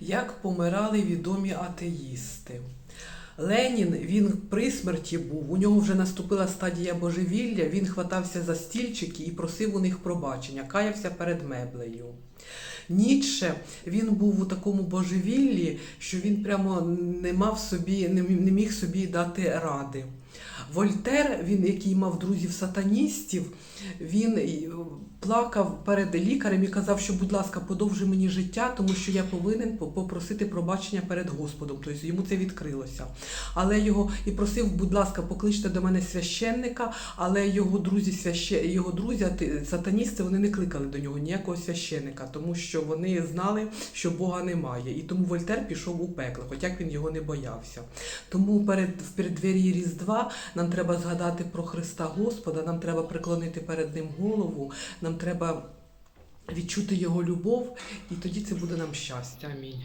Як помирали відомі атеїсти. Ленін він при смерті був, у нього вже наступила стадія божевілля, він хватався за стільчики і просив у них пробачення, каявся перед меблею. Ніцше він був у такому божевіллі, що він прямо не мав собі, не міг собі дати ради. Вольтер, він, який мав друзів сатаністів, він плакав перед лікарем і казав, що, будь ласка, подовжи мені життя, тому що я повинен попросити пробачення перед Господом. Тобто йому це відкрилося. Але його і просив, будь ласка, покличте до мене священника, але його друзі, його друзі, сатаністи, вони не кликали до нього ніякого священника, тому що вони знали, що Бога немає. І тому Вольтер пішов у пекло, хоча він його не боявся. Тому перед в передвір'ї Різдва нам треба згадати про Христа Господа, нам треба преклонити перед Ним голову, нам треба відчути Його любов, і тоді це буде нам щастя. Амінь.